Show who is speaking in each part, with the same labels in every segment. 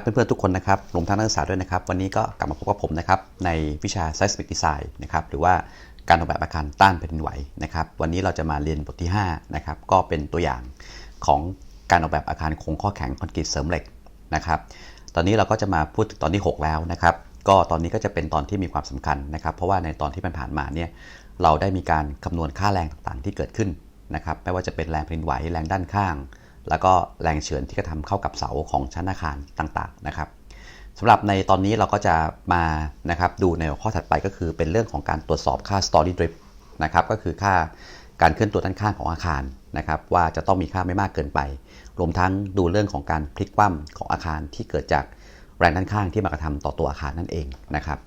Speaker 1: ครับเพื่อนๆทุกคนนะครับรวมทั้งนักศึกษาด้วยนะครับ วันนี้ก็กลับมาพบกับผมนะครับในวิชา Seismic Design นะครับหรือว่าการออกแบบอาคารต้านแผ่นดินไหวนะครับ วันนี้เราจะมาเรียนบทที่5นะครับก็เป็นตัวอย่างของการออกแบบอาคารโครงข้อแข็งคอนกรีตเสริมเหล็กนะครับ ตอนนี้เราก็จะมาพูดถึงตอนที่ 6 แล้วนะครับ ก็ตอนนี้ก็จะเป็นตอนที่มีความสำคัญนะครับ เพราะว่าในตอนที่ผ่านมาเนี่ยเราได้มีการคำนวณค่าแรงต่างๆ ที่เกิดขึ้นนะครับไม่ว่าจะเป็นแรงแผ่นดินไหวแรงด้านข้าง แล้วก็แรงเฉือนที่กระทำเข้ากับเสาของชั้นอาคารต่างๆนะครับสำหรับในตอนนี้เราก็จะมานะครับดูในหัวข้อถัดไปก็คือเป็นเรื่องของการตรวจสอบค่า story drift นะครับก็คือค่าการเคลื่อนตัวด้านข้างของอาคารนะครับว่าจะต้องมีค่าไม่มากเกินไป รวมทั้งดูเรื่องของการพลิกคว่ำของอาคารที่เกิดจากแรงด้านข้างที่มากระทำต่อตัวอาคารนั่นเองนะครับ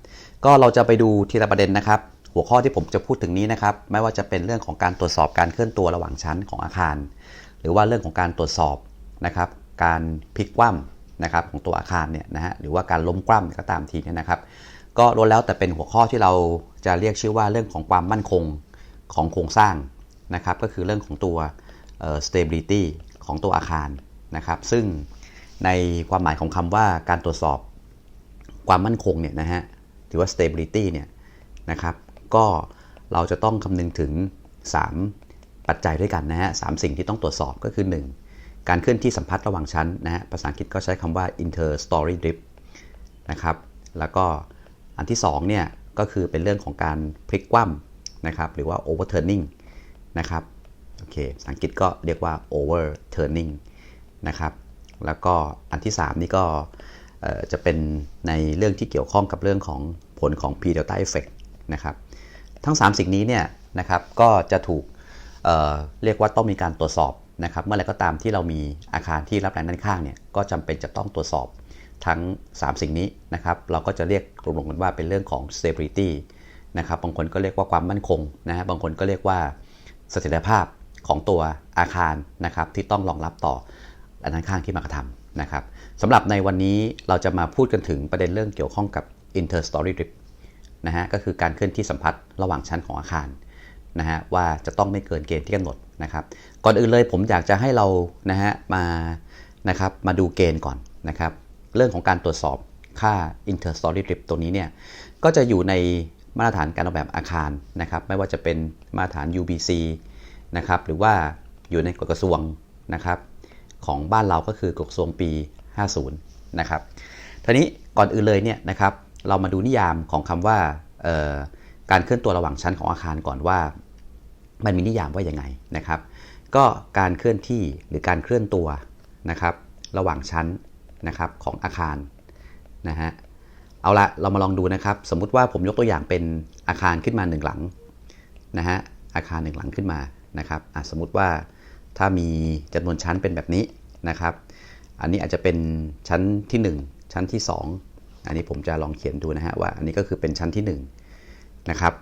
Speaker 1: ก็เราจะไปดูทีละประเด็นนะครับ หัวข้อที่ผมจะพูดถึงนี้นะครับ ไม่ว่าจะเป็นเรื่องของการตรวจสอบการเคลื่อนตัวระหว่างชั้นของอาคาร หรือว่าเรื่องของการตรวจสอบนะครับ การพลิกคว่ำนะครับของตัวอาคารเนี่ยนะฮะหรือว่าการล้มคว่ำก็ตามทีเนี่ยนะครับ ก็ล้วนแล้วแต่เป็นหัวข้อที่เราจะเรียกชื่อว่าเรื่องของความมั่นคงของโครงสร้างนะครับ ก็คือเรื่องของตัว stability ของตัวอาคารนะครับ ซึ่งในความหมายของคำว่าการตรวจสอบความมั่นคงเนี่ยนะฮะหรือว่า stability เนี่ยนะครับ ก็เราจะต้องคำนึงถึง 3 ปัจจัยด้วยกันนะฮะสสิ่งที่ต้องตรวจสอบก็คือ 1 การเคลื่อนที่สัมพัทธ์ระหว่างชั้นนะฮะภาษาอังกฤษก็ใช้คำว่า inter story drift นะครับแล้วก็อันที่2เนี่ยก็คือเป็นเรื่องของการพลิกคว่ำนะครับหรือว่า overturning นะครับโอเคภาษาอังกฤษก็เรียกว่า overturning นะครับแล้วก็อันที่ 3 นี่ก็จะเป็นในเรื่องที่เกี่ยวข้องกับเรื่องของผลของ p delta effect นะครับทั้ง 3 สิ่งนี้เนี่ยนะครับก็จะถูก เเรียกว่าต้องมีการตรวจสอบนะครับเมื่อไรก็ตามที่เรามีอาคารที่รับแรงด้านข้างเนี่ยก็จำเป็นจะต้องตรวจสอบทั้ง 3 สิ่งนี้นะครับเราก็จะเรียกรวมๆกันว่าเป็นเรื่องของ stability นะครับบางคนก็เรียกว่าความมั่นคงนะฮะบางคนก็เรียกว่าเสถียรภาพของตัวอาคารนะครับที่ต้องรองรับต่อแรงด้านข้างที่มากระทำนะครับสำหรับในวันนี้เราจะมาพูดกันถึงประเด็นเรื่องเกี่ยวข้องกับ inter story drift นะฮะก็คือการเคลื่อนที่สัมพัทธ์ระหว่างชั้นของอาคาร นะฮะว่าจะต้องไม่เกินเกณฑ์ที่กำหนดนะครับก่อนอื่นเลยผมอยากจะให้เรานะฮะมานะครับมาดูเกณฑ์ก่อนนะครับเรื่องของการตรวจสอบค่า inter story drift ตัวนี้เนี่ยก็จะอยู่ในมาตรฐานการออกแบบอาคารนะครับไม่ว่าจะเป็นมาตรฐาน UBC นะครับหรือว่าอยู่ในกฎกระทรวงนะครับของบ้านเราก็คือกฎกระทรวงปี 50 นะครับทีนี้ก่อนอื่นเลยเนี่ยนะครับเรามาดูนิยามของคำว่าการเคลื่อนตัวระหว่างชั้นของอาคารก่อนว่า มันมีนิยามว่าอย่างไงนะครับ ก็การเคลื่อนที่หรือการเคลื่อนตัวนะครับระหว่างชั้นนะครับของอาคารนะฮะเอาละเรามาลองดูนะครับ สมมุติว่าผมยกตัวอย่างเป็นอาคารขึ้นมาหนึ่งหลังนะฮะอาคารหนึ่งหลังขึ้นมานะครับสมมุติว่าถ้ามีจำนวนชั้นเป็นแบบนี้นะครับ อันนี้อาจจะเป็นชั้นที่ 1 ชั้นที่ 2 อันนี้ผมจะลองเขียนดูนะฮะว่าอันนี้ก็คือเป็นชั้นที่1นะครับ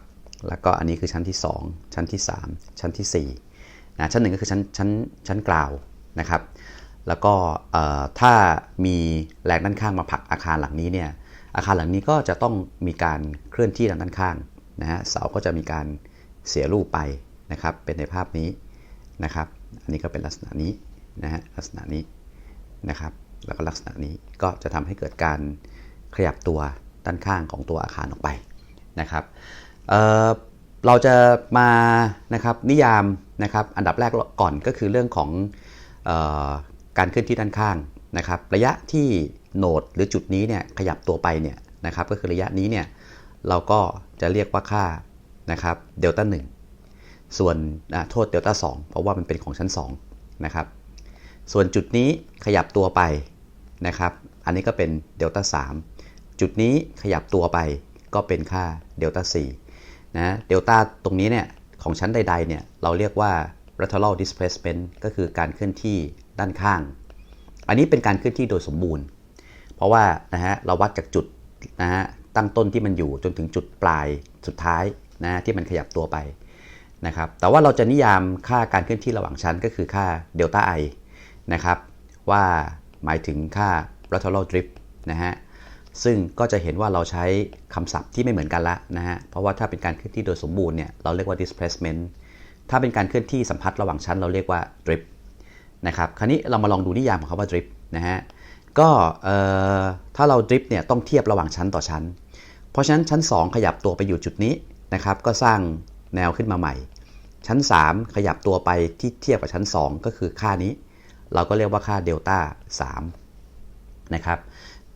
Speaker 1: แล้วก็อันนี้คือชั้นที่ 2 ชั้นที่ 3 ชั้นที่4นะชั้นหนึ่งก็คือชั้นชั้นชั้นกลาวนะครับ แล้วก็ถ้ามีแรงด้านข้างมาผลักอาคารหลังนี้เนี่ยอาคารหลังนี้ก็จะต้องมีการเคลื่อนที่ด้านข้างนะฮะเสาก็จะมีการเสียรูปไปนะครับเป็นในภาพนี้นะครับ อันนี้ก็เป็นลักษณะนี้นะฮะลักษณะนี้นะครับแล้วก็ลักษณะนี้ก็จะทำให้เกิดการขยับตัวด้านข้างของตัวอาคารออกไปนะครับ เเราจะมานะครับนิยามนะครับอันดับแรกก่อนก็คือเรื่องของออการเคลื่อนที่ด้านข้างนะครับ ระยะที่โหนดหรือจุดนี้เนี่ยขยับตัวไปเนี่ยนะครับ ก็คือระยะนี้เนี่ยเราก็จะเรียกว่าค่านะครับเดลต้าหส่วนโทษเดลต้าสเพราะว่ามันเป็นของชั้น2นะครับส่วนจุดนี้ขยับตัวไปนะครับอันนี้ก็เป็นเดลต้า3จุดนี้ขยับตัวไปก็เป็นค่าเดลต้า4 นะเดลต้าตรงนี้เนี่ยของชั้นใดๆเนี่ยเราเรียกว่า lateral displacement ก็คือการเคลื่อนที่ด้านข้าง อันนี้เป็นการเคลื่อนที่โดยสมบูรณ์ เพราะว่านะฮะเราวัดจากจุดนะฮะตั้งต้นที่มันอยู่จนถึงจุดปลายสุดท้ายนะที่มันขยับตัวไปนะครับแต่ว่าเราจะนิยามค่าการเคลื่อนที่ระหว่างชั้นก็คือค่าเดลต้าไอนะครับว่าหมายถึงค่า lateral drift นะฮะ ซึ่งก็จะเห็นว่าเราใช้คำศัพท์ที่ไม่เหมือนกันละนะฮะ เพราะว่าถ้าเป็นการเคลื่อนที่โดยสมบูรณ์เนี่ย เราเรียกว่า displacement ถ้าเป็นการเคลื่อนที่สัมพัทธ์ระหว่างชั้นเราเรียกว่า drift นะครับ คราวนี้เรามาลองดูนิยามของคำว่า drift นะฮะ ก็เอ่อถ้าเราดริฟเนี่ยต้องเทียบระหว่างชั้นต่อชั้น เพราะฉะนั้นชั้น 2 ขยับตัวไปอยู่จุดนี้นะครับ ก็สร้างแนวขึ้นมาใหม่ ชั้น 3 ขยับตัวไปที่เทียบกับชั้น 2 ก็คือค่านี้ เราก็เรียกว่าค่าเดลต้า3นะครับ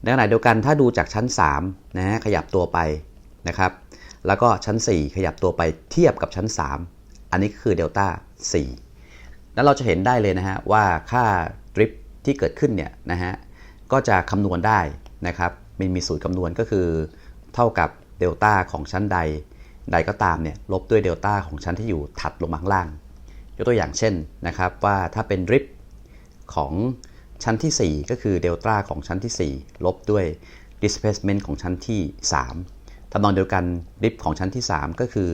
Speaker 1: ในขณะเดียวกันถ้าดูจากชั้น3นะฮะขยับตัวไปนะครับ แล้วก็ชั้น 4 ขยับตัวไปเทียบกับชั้น 3 อันนี้คือเดลต้า4แล้วเราจะเห็นได้เลยนะฮะว่าค่าดริฟที่เกิดขึ้นเนี่ยนะฮะก็จะคำนวณได้นะครับมันมีสูตรคำนวณก็คือ เท่ากับเดลต้าของชั้นใดใดก็ตามเนี่ยลบด้วยเดลต้าของชั้นที่อยู่ถัดลงมาข้างล่าง ยกตัวอย่างเช่นนะครับว่าถ้าเป็นดริฟของ ชั้นที่ 4 ก็คือเดลต้าของชั้นที่ 4 ลบด้วย displacement ของชั้นที่ 3ทำนองเดียวกันดริฟของชั้นที่ 3 ก็คือ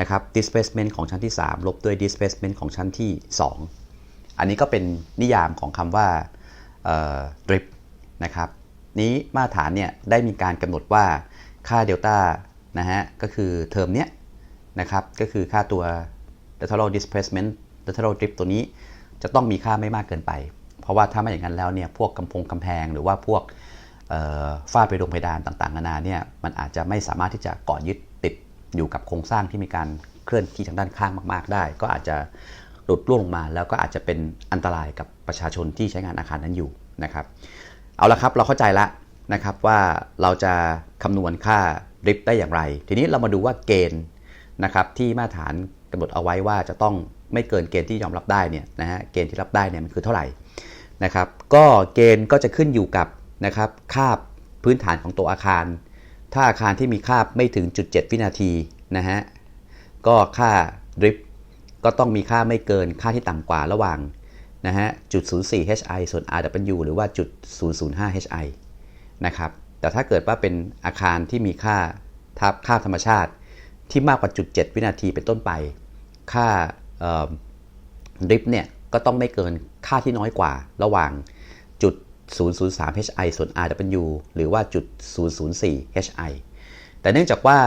Speaker 1: นะครับ displacement ของชั้นที่ 3 ลบด้วย displacement ของชั้นที่ 2 อันนี้ก็เป็นนิยามของคำว่าดริฟนะครับ นี้มาตรฐานเนี่ยได้มีการกำหนดว่าค่าเดลต้านะฮะก็คือเทอมเนี้ยนะครับก็คือค่าตัว lateral displacement lateral drift ตัวนี้จะต้องมีค่าไม่มากเกินไป เพราะว่าถ้าไม่อย่างนั้นแล้วเนี่ยพวกกำพงกำแพงหรือว่าพวกฝ้าไปดงเพดานต่างๆนานาเนี่ยมันอาจจะไม่สามารถที่จะเกาะยึดติดอยู่กับโครงสร้างที่มีการเคลื่อนที่ทางด้านข้างมาก ๆ ได้ ก็อาจจะหลุดร่วงลงมา แล้วก็อาจจะเป็นอันตรายกับประชาชนที่ใช้งานอาคารนั้นอยู่นะครับเอาละครับเราเข้าใจแล้วนะครับว่าเราจะคำนวณค่าริฟได้อย่างไร ทีนี้เรามาดูว่าเกณฑ์นะครับที่มาตรฐานกำหนดเอาไว้ว่าจะต้องไม่เกินเกณฑ์ที่ยอมรับได้เนี่ยนะฮะเกณฑ์ที่รับได้เนี่ยมันคือเท่าไหร่ นะครับ ก็เกณฑ์ก็จะขึ้นอยู่กับนะครับคาบพื้นฐานของตัวอาคาร ถ้าอาคารที่มีคาบไม่ถึงจุด7วินาทีนะฮะ ก็ค่าดริฟก็ต้องมีค่าไม่เกินค่าที่ต่ำกว่าระหว่างนะฮะจุด04 hi ส่วน rw หรือว่าจุด005 hi นะครับ แต่ถ้าเกิดว่าเป็นอาคารที่มีค่าทับค่าธรรมชาติที่มากกว่าจุด7วินาทีเป็นต้นไป ค่าดริฟเนี่ย ก็ต้องไม่เกินค่าที่น้อยกว่าระหว่างจุด 003 hi ส่วน rw หรือว่าจุด 004 hi แต่เนื่องจากว่า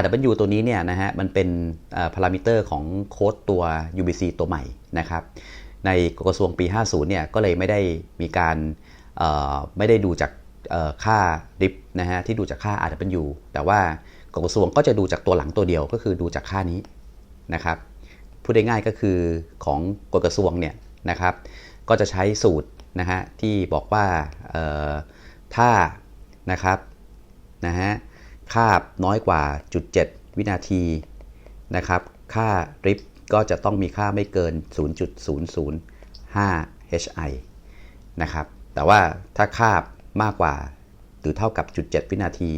Speaker 1: rw ตัวนี้เนี่ยนะฮะมันเป็นพารามิเตอร์ของโค้ดตัว UBC ตัวใหม่นะครับในกระทรวงปี 50 เนี่ยก็เลยไม่ได้มีการไม่ได้ดูจากค่าดิฟนะฮะที่ดูจากค่า RW แต่ว่ากระทรวงก็จะดูจากตัวหลังตัวเดียวก็คือดูจากค่านี้นะครับ พูดได้ง่ายก็คือของกฎกระทรวงเนี่ยนะครับ ก็จะใช้สูตรนะฮะที่บอกว่าถ้านะครับนะฮะค่าน้อยกว่าจุด7วินาทีนะครับ ค่าดริฟก็จะต้องมีค่าไม่เกิน 0.005 hi นะครับ แต่ว่าถ้าค่ามากกว่าหรือเท่ากับจุด7วินาที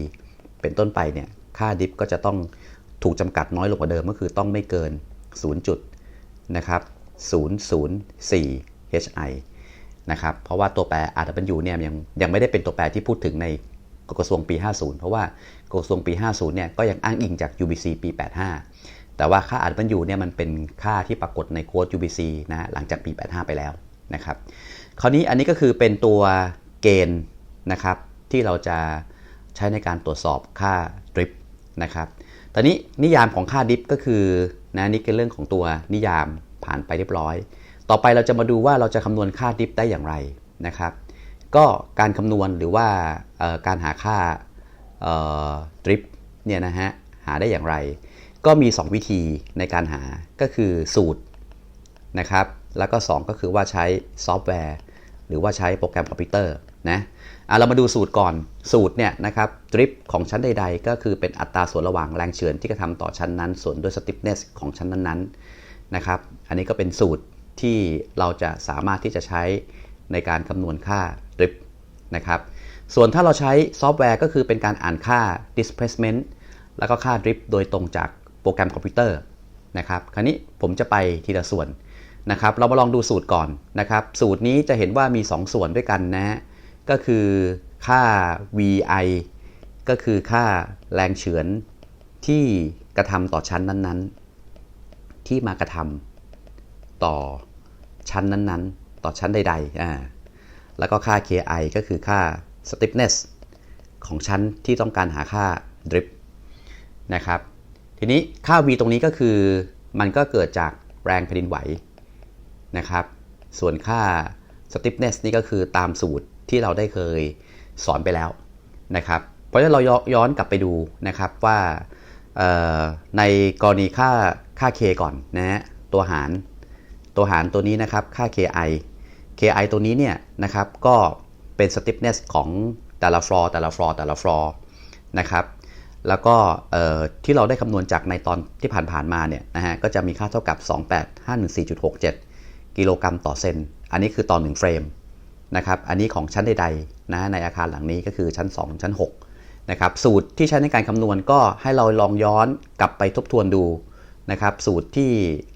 Speaker 1: เป็นต้นไปเนี่ย ค่าดิฟก็จะต้องถูกจำกัดน้อยลงกว่าเดิมก็คือต้องไม่เกิน 0จุดนะครับ004 hi นะครับเพราะว่าตัวแปร RW เนี่ยยังยังไม่ได้เป็นตัวแปรที่พูดถึงในกระทรวงปี 50 เพราะว่ากระทรวงปี 50 เนี่ยก็ยังอ้างอิงจาก UBC ปี 85 แต่ว่าค่า RW เนี่ยมันเป็นค่าที่ปรากฏในโค้ด UBC นะหลังจากปี 85 ไปแล้วนะครับคราวนี้อันนี้ก็คือเป็นตัวเกณฑ์นะครับที่เราจะใช้ในการตรวจสอบค่าดริฟนะครับตอนนี้นิยามของค่าดริฟก็คือ นะนี่เป็นเรื่องของตัวนิยามผ่านไปเรียบร้อย ต่อไปเราจะมาดูว่าเราจะคำนวณค่าดิฟได้อย่างไรนะครับ ก็การคำนวณหรือว่าการหาค่าดริฟเนี่ยนะฮะหาได้อย่างไร ก็มี 2 วิธีในการหาก็คือสูตรนะครับแล้วก็ 2 ก็คือว่าใช้ซอฟต์แวร์ หรือว่าใช้โปรแกรมคอมพิวเตอร์นะ เรามาดูสูตรก่อนสูตรเนี่ยนะครับดริฟของชั้นใด ๆ ก็คือเป็นอัตราส่วนระหว่างแรงเฉือนที่กระทำต่อชั้นนั้น ส่วนด้วยสติฟเนสของชั้นนั้นๆนะครับ อันนี้ก็เป็นสูตรที่เราจะสามารถที่จะใช้ในการคำนวณค่าดริฟนะครับ ส่วนถ้าเราใช้ซอฟต์แวร์ก็คือเป็นการอ่านค่า displacement แล้วก็ค่าดริฟโดยตรงจากโปรแกรมคอมพิวเตอร์นะครับ คราวนี้ผมจะไปทีละส่วนนะครับ เรามาลองดูสูตรก่อนนะครับ สูตรนี้จะเห็นว่ามี 2 ส่วนด้วยกันนะฮะ ก็คือค่า VI ก็คือค่าแรงเฉือนที่กระทำต่อชั้นนั้นๆ ที่มากระทำต่อชั้นนั้นๆ ต่อชั้นใดๆอ่าแล้วก็ค่า KI ก็คือค่า stiffness ของชั้นที่ต้องการหาค่า drip นะครับ ทีนี้ค่า V ตรงนี้ก็คือมันก็เกิดจากแรงแผ่นดินไหวนะครับ ส่วนค่า stiffness นี่ก็คือตามสูตร ที่เราได้เคยสอนไปแล้วนะครับ เพราะฉะนั้นเราย้อนกลับไปดูนะครับว่าในกรณีค่าค่า k ก่อนนะฮะตัวหารตัวหารตัวนี้นะครับค่า ki ki ตัวนี้เนี่ยนะครับก็เป็น stiffness ของแต่ละฟลอร์แต่ละฟลอร์แต่ละฟลอร์นะครับแล้วก็ที่เราได้คำนวณจากในตอนที่ผ่านๆมาเนี่ยนะฮะก็จะมีค่าเท่ากับ 28514.67 กิโลกรัมต่อเซน อันนี้คือต่อ1เฟรม นะครับ อันนี้ของชั้นใดๆนะในอาคารหลังนี้ก็คือชั้น 2 ชั้น6นะครับ สูตรที่ใช้ในการคำนวณก็ให้เราลองย้อนกลับไปทบทวนดูนะครับ สูตรที่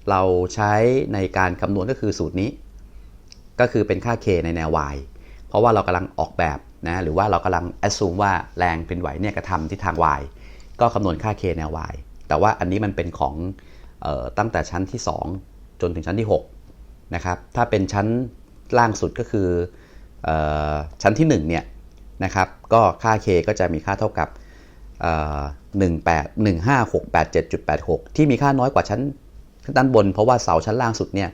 Speaker 1: เราใช้ในการคำนวณก็คือสูตรนี้ ก็คือเป็นค่า k ในแนว y เพราะว่าเรากำลังออกแบบนะหรือว่าเรากำลัง assume ว่าแรงเป็นไหวเนี่ยกระทำที่ทาง y ก็คำนวณค่า k แนว y แต่ว่าอันนี้มันเป็นของออตั้งแต่ชั้นที่ 2 จนถึงชั้นที่6นะครับ ถ้าเป็นชั้นล่างสุดก็คือ ชั้นที่1เนี่ยนะครับก็ค่า k ก็จะมีค่าเท่ากับ18 15687.86 ที่มีค่าน้อยกว่าชั้นด้านบน เพราะว่าเสาชั้นล่างสุดเนี่ย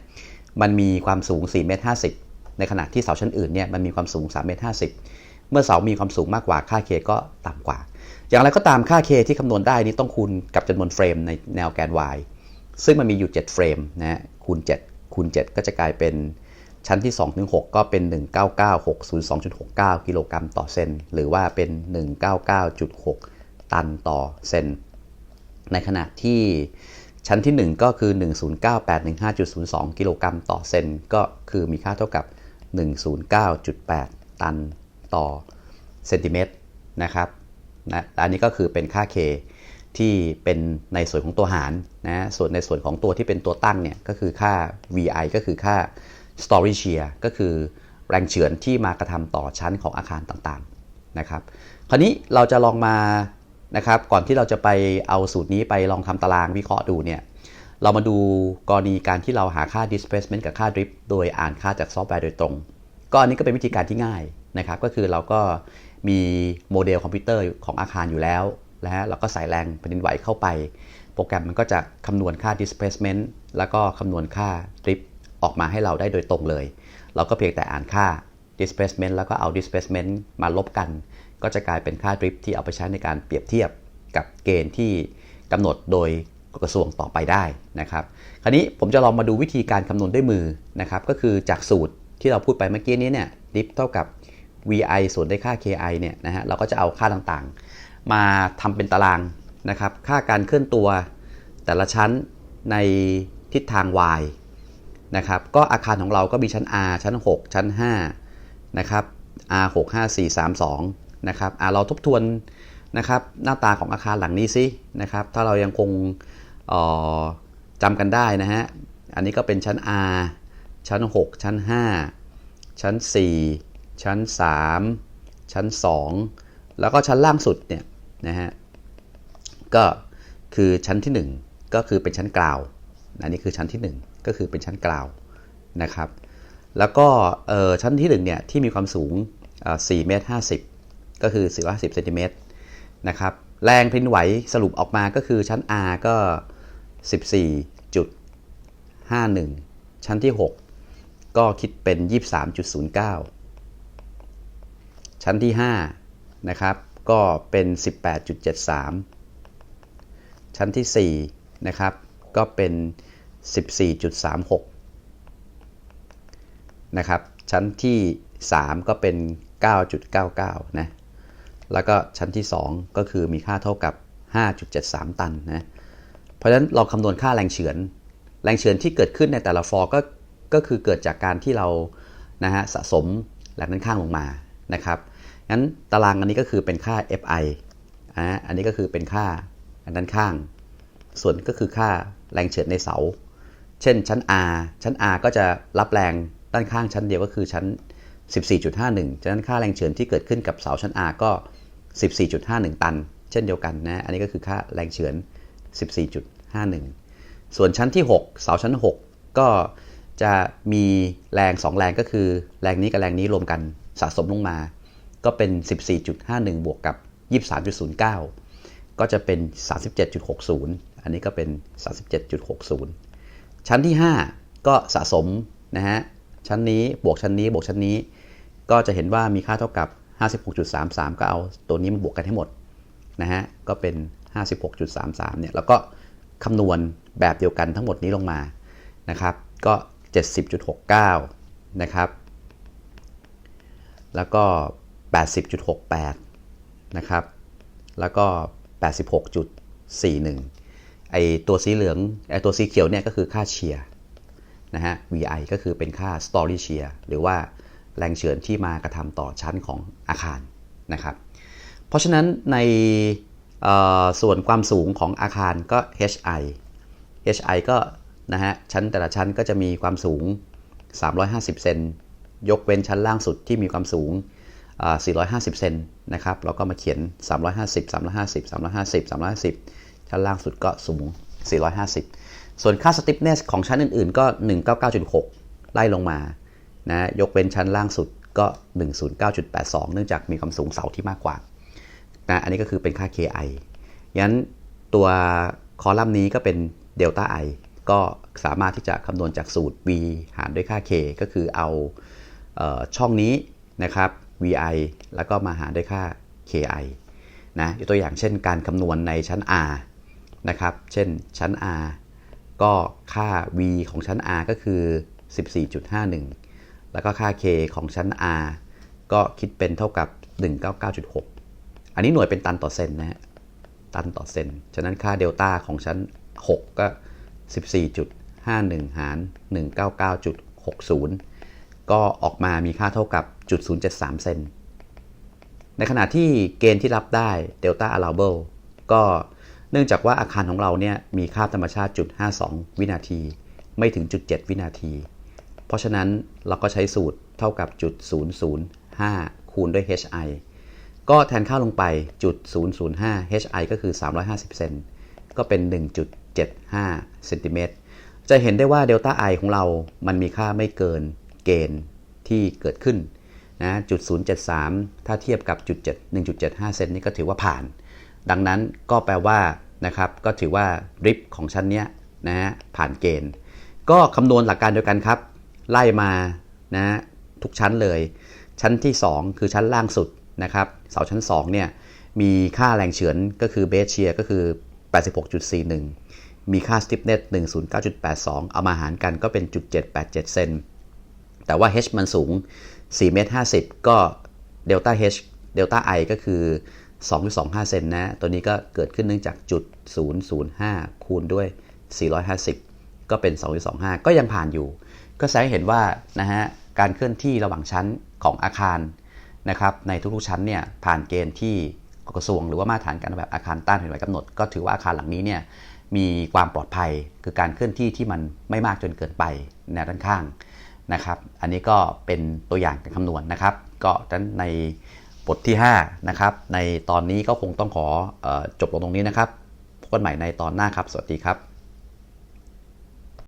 Speaker 1: มันมีความสูง4เมตร50 ในขณะที่เสาชั้นอื่นเนี่ยมันมีความสูง3เมตร50 เมื่อเสามีความสูงมากกว่าค่า k ก็ต่ำกว่า อย่างไรก็ตามค่า k ที่คำนวณได้นี้ต้องคูณกับจำนวนเฟรมในแนวแกน y ซึ่งมันมีอยู่ 7 เฟรมนะคูณ 7 คูณ 7 ก็จะกลายเป็น ชั้นที่2ถึง6ก็เป็น 199,602.69 กิโลกรัมต่อเซน หรือว่าเป็น 199.6 ตันต่อเซน ในขณะที่ชั้นที่ 1 ก็คือ 109,815.02 กิโลกรัมต่อเซน ก็คือมีค่าเท่ากับ 109.8 ตันต่อเซนติเมตรนะครับนะอันนี้ก็คือเป็นค่า K ที่เป็นในส่วนของตัวหารนะ ส่วนในส่วนของตัวที่เป็นตัวตั้งเนี่ยก็คือค่า VI ก็คือค่า story shear ก็คือแรงเฉือนที่มากระทำต่อชั้นของอาคารต่างๆนะครับ คราวนี้เราจะลองมานะครับก่อนที่เราจะไปเอาสูตรนี้ไปลองทำตารางวิเคราะห์ดูเนี่ยเรามาดูกรณีการที่เราหาค่า displacement กับค่า drift โดยอ่านค่าจากซอฟต์แวร์โดยตรง ก็อันนี้ก็เป็นวิธีการที่ง่ายนะครับ ก็คือเราก็มีโมเดลคอมพิวเตอร์ของอาคารอยู่แล้วนะฮะเราก็ใส่แรงแผ่นดินไหวเข้าไป โปรแกรมมันก็จะคำนวณค่า displacement แล้วก็คำนวณค่า drift ออกมาให้เราได้โดยตรงเลย เราก็เพียงแต่อ่านค่า displacement แล้วก็เอา displacement มาลบกัน ก็จะกลายเป็นค่าดริฟที่เอาไปใช้ในการเปรียบเทียบกับเกณฑ์ที่กำหนดโดยกระทรวงต่อไปได้นะครับ คราวนี้ผมจะลองมาดูวิธีการคำนวณด้วยมือนะครับ ก็คือจากสูตรที่เราพูดไปเมื่อกี้นี้เนี่ยดริฟเท่ากับ vi ส่วนได้ค่า ki เนี่ยนะฮะ เราก็จะเอาค่าต่างๆ มาทำเป็นตารางนะครับ ค่าการเคลื่อนตัวแต่ละชั้นในทิศทาง y นะครับก็อาคารของเราก็มีชั้น r ชั้น 6 ชั้น5นะครับ r 6 5 4 3 2นะครับเราทบทวนนะครับหน้าตาของอาคารหลังนี้สินะครับถ้าเรายังคงจำกันได้นะฮะอันนี้ก็เป็นชั้น R ชั้น 6 ชั้น 5 ชั้น 4 ชั้น 3 ชั้น 2 แล้วก็ชั้นล่างสุดเนี่ยนะฮะก็คือชั้นที่ 1 ก็คือเป็นชั้นกล่าวอันนี้คือชั้นที่ 1 ก็คือเป็นชั้นกลาวนะครับ แล้วก็ชั้นที่1เนี่ยที่มีความสูง4เมตร50 ก็คือ450เซนติเมตรนะครับแรงพินไหวสรุปออกมาก็คือชั้น R ก็ 14.51 ชั้นที่ 6 ก็คิดเป็น 23.09 ชั้นที่5นะครับก็เป็น 18.73 ชั้นที่4นะครับก็เป็น 14.36 นะครับ ชั้นที่ 3 ก็เป็น 9.99 นะ แล้วก็ชั้นที่ 2 ก็คือมีค่าเท่ากับ 5.73 ตันนะ เพราะฉะนั้นเราคำนวณค่าแรงเฉือน แรงเฉือนที่เกิดขึ้นในแต่ละฟอร์ก็ ก็คือเกิดจากการที่เรา นะฮะ สะสมแรงด้านข้างลงมา นะครับ งั้นตารางอันนี้ก็คือเป็นค่า Fi อันนี้ก็คือเป็นค่าด้านข้าง ส่วนก็คือค่าแรงเฉือนในเสา เช่นชั้น R ชั้น R ก็จะรับแรงด้านข้างชั้นเดียวก็คือชั้น 14.51 ฉะนั้นค่าแรงเฉือนที่เกิดขึ้นกับเสาชั้น R ก็ 14.51 ตัน เช่นเดียวกันนะ อันนี้ก็คือค่าแรงเฉือน 14.51 ส่วนชั้นที่ 6 เสาชั้น 6 ก็จะมีแรง 2 แรงก็คือแรงนี้กับแรงนี้รวมกันสะสมลงมา ก็เป็น 14.51 บวกกับ 23.09 ก็จะเป็น 37.60 อันนี้ก็เป็น 37.60 ชั้นที่ 5 ก็สะสมนะฮะชั้นนี้บวกชั้นนี้บวกชั้นนี้ ก็จะเห็นว่ามีค่าเท่ากับ 56.33 ก็เอาตัวนี้มาบวกกันให้หมดนะฮะก็เป็น 56.33 เนี่ยแล้วก็คำนวณแบบเดียวกันทั้งหมดนี้ลงมานะครับ ก็ 70.69 นะครับ แล้วก็ 80.68 นะครับ แล้วก็ 86.41 ไอตัวสีเหลืองไอตัวสีเขียวเนี่ยก็คือค่าเชียร์นะฮะ VI ก็คือเป็นค่า story share หรือว่าแรงเฉือนที่มากระทำต่อชั้นของอาคารนะครับ เพราะฉะนั้นในส่วนความสูงของอาคารก็ HI HI ก็นะฮะชั้นแต่ละชั้นก็จะมีความสูง 350 เซนยกเว้นชั้นล่างสุดที่มีความสูง 450 เซนนะครับ เราก็มาเขียน 350 350 350 350 ชั้นล่างสุดก็สูง 450 ส่วนค่า stiffness ของชั้นอื่นๆ ก็ 199.6 ไล่ลงมานะยกเว้นชั้นล่างสุดก็ 109.82 เนื่องจากมีความสูงเสาที่มากกว่านะอันนี้ก็คือเป็นค่า KI งั้นตัวคอลัมน์นี้ก็เป็นเดลต้า i ก็สามารถที่จะคำนวณจากสูตร v หารด้วยค่า k ก็คือเอาเออช่องนี้นะครับ vi แล้วก็มาหารด้วยค่า ki นะยกตัวอย่างเช่นการคำนวณในชั้น r นะครับ เช่นชั้น r ก็ค่า v ของชั้น r ก็คือ 14.51 แล้วก็ค่า k ของชั้น r ก็คิดเป็นเท่ากับ 199.6 อันนี้หน่วยเป็นตันต่อเซนนะฮะ ตันต่อเซน ฉะนั้นค่าเดลต้าของชั้น 6 ก็ 14.51 หาร 199.60 ก็ออกมามีค่าเท่ากับ0.73 เซน ในขณะที่เกณฑ์ที่รับได้ Delta Allowable ก็ นื่องจากว่าอาคารของเราเนี่ยมีค่าธรรมชาติจุด52 วินาที ไม่ถึงจุด7วินาที เพราะฉะนั้นเราก็ใช้สูตรเท่ากับจุด005 คูณด้วย HI ก็แทนค่าลงไปจุด005 HI ก็คือ 350 เซนก็เป็น 1.75เซนติเมตรจะเห็นได้ว่าเดลต้า i ของเรา มันมีค่าไม่เกินเกณฑ์ที่เกิดขึ้นนะจุด073 ถ้าเทียบกับจุด7 1.75 เซนนี่ก็ถือว่าผ่าน ดังนั้นก็แปลว่า นะครับก็ถือว่าริบของชั้นเนี้ยนะฮะผ่านเกณฑ์ ก็คำนวณหลักการเดียวกันครับ ไล่มานะทุกชั้นเลย ชั้นที่ 2 คือชั้นล่างสุดนะครับเสาชั้น2เนี่ยมีค่าแรงเฉือนก็คือเบสเชียก็คือ 86.41 มีค่า stiffness 109.82 เอามาหารกันก็เป็นจุด787 เซนแต่ว่า h มันสูง4เมตร50 ก็เดลต้า h เดลต้า i ก็คือ 2.25 เซนนะ ตัวนี้ก็เกิดขึ้นเนื่องจากจุด 005 คูณด้วย 450 ก็เป็น 2.25 ก็ยังผ่านอยู่ ก็แสดงให้เห็นว่านะฮะการเคลื่อนที่ระหว่างชั้นของอาคารนะครับในทุกๆชั้นเนี่ยผ่านเกณฑ์ที่กระทรวงหรือว่ามาตรฐานการออกแบบอาคารต้านแผ่นไหวกำหนด ก็ถือว่าอาคารหลังนี้เนี่ยมีความปลอดภัยคือการเคลื่อนที่ที่มันไม่มากจนเกินไปแนวด้านข้างนะครับ อันนี้ก็เป็นตัวอย่างการคำนวณนะครับ ก็ดังใน บทที่ 5 นะครับ ในตอนนี้ก็คงต้องขออจบลงตรงนี้นะครับ พบกันใหม่ในตอนหน้าครับ สวัสดีครับ